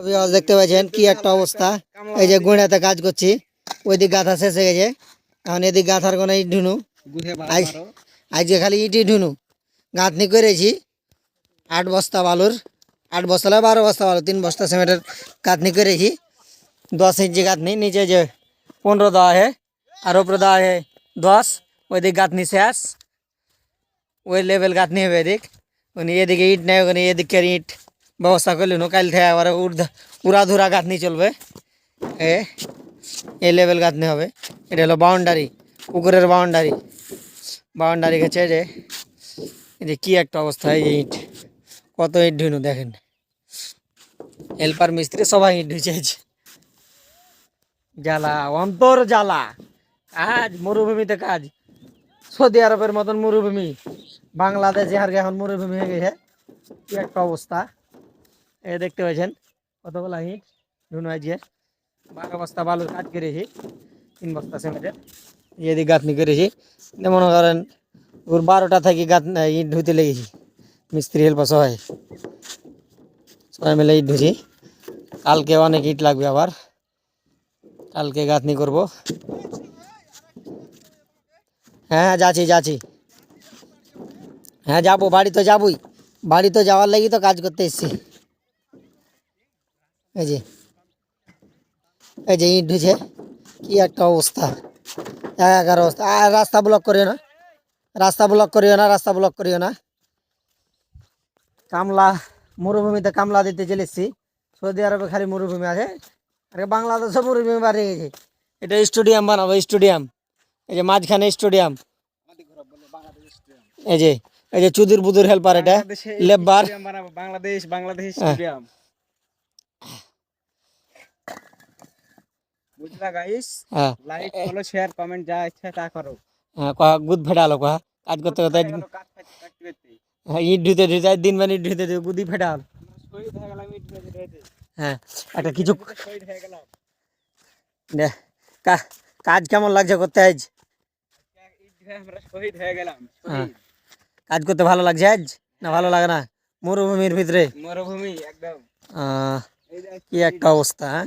দেখতে পাচ্ছেন কি একটা অবস্থা। এই যে গুঁড়াতে কাজ করছি, ওইদিক গাথা শেষ হয়ে গেছে। এখন এদিক গাথার কোনো ইট ঢুনু। আজ আজকে খালি ইটই ঢুনু। গাঁথনি করেছি, আট বস্তা বালুর, আট বস্তা না, বারো বস্তা বালু তিন বস্তা সিমেন্টের গাঁথনি করেছি। দশ ইঞ্চি গাঁথনি, নিচে যে পনেরো দেওয়া है আর উপরে দেওয়া है দশ, ওইদিক গাঁথনি শেষ। ওই লেভেল গাঁথনি হবে এদিক। উনি এদিকে ইট নেই ওখানে এদিকের ইট। ব্যবস্থা করলেন। কাল থেকে আবার উর্ধা উড়াধুরা গাঁথনি চলবে। এ এই লেভেল গাঁথনি হবে। এটা হলো বাউন্ডারি পুকুরের বাউন্ডারি বাউন্ডারি গেছে যে যে কী একটা অবস্থা, এই ইট। কত ইট ঢুনু দেখেন। হেল্পার মিস্ত্রি সবাই ইট ঢুচেছে জ্বালা, অন্তর জ্বালা। কাজ মরুভূমিতে কাজ। সৌদি আরবের মতন মরুভূমি। বাংলাদেশ কি এখন মরুভূমি হয়ে গেছে। কি একটা অবস্থা। এ দেখতে পাচ্ছেন কতগুলা ইট ধুনু আজকে বারো বস্তা বালুর কাজ করেছি তিন বস্তা সিমেন্টের এদিকে গাঁথনি করেছি যে মনে করেন ওর বারোটা থেকে গাঁথ ইট ধুতে লেগেছি মিস্ত্রি হেল্প সবাই সবাই মিলে ইট ধুছি কালকে অনেক ইট লাগবে আবার কালকে গাঁথনি করব হ্যাঁ যাচ্ছি যাচ্ছি হ্যাঁ যাবো বাড়ি তো যাবই বাড়ি তো যাওয়ার লাগি তো কাজ করতে এসছি এই যে এই যে ইট ঢুছে কি একটা অবস্থা। একাকার অবস্থা। আর রাস্তা ব্লক করিও না। রাস্তা ব্লক করিও না রাস্তা ব্লক করিও না। কামলা মরুভূমিতে কামলা দিতে চলেছি সৌদি আরবে খালি মরুভূমি আছে। আরে বাংলাদেশে মরুভূমি বাড়ি গেছে। এটা স্টেডিয়াম বানাবো স্টেডিয়াম। এই যে মাঝখানে স্টেডিয়াম। এই যে এই যে চুদুর বুদুর হেল্পার এটা। লেবার। বাংলাদেশ বাংলাদেশ। স্টেডিয়াম। বুঝলা guys like follow share comment যা ইচ্ছা তা করো। হ্যাঁ গুদ ফেটালো কয়া। কাজ করতে করতে হ্যাঁ, ইট ধুতে ধুতে দিন মানে ইট ধুতে ধুতে গুদি ফেটাল হয়ে একটা কিছু কাজ কেমন লাগছে করতে আজ? হয়ে গেলাম। কাজ করতে ভালো লাগছে আজ? না ভালো লাগে না? মরুভূমির ভিতরে? মরুভূমি একদম। কি একটা অবস্থা হ্যাঁ?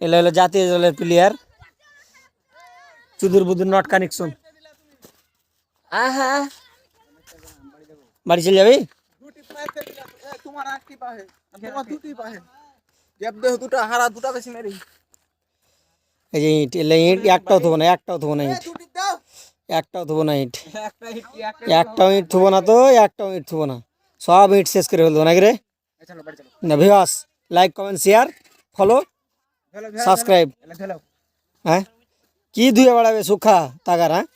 এগুলো হলো জাতীয় দলের প্লেয়ার চুদুর বুদুর নট কানেকশন হ্যাঁ বাড়ি চলে যাবি দুটি পায়ে তোমার একটি পায়ে তোমার দুটি পায়ে গ্যাপ দেহ দুটো হারা দুটো বেশি মেরি এই যে ইট এলে ইট একটাও থবো না একটাও থবো না ইট দুটি দাও একটাও থবো না ইট একটা হিট একটা একটাও ইট থবো না তো একটাও ইট থবো না সব ইট শেষ করে ফেলবো নাকি রে চলো বাড়ি চলো না viewers like comment share follow চলো সাবস্ক্রাইব চলো হ্যাঁ কি ধুয়ে বেড়াবে সুখা তাগার হ্যাঁ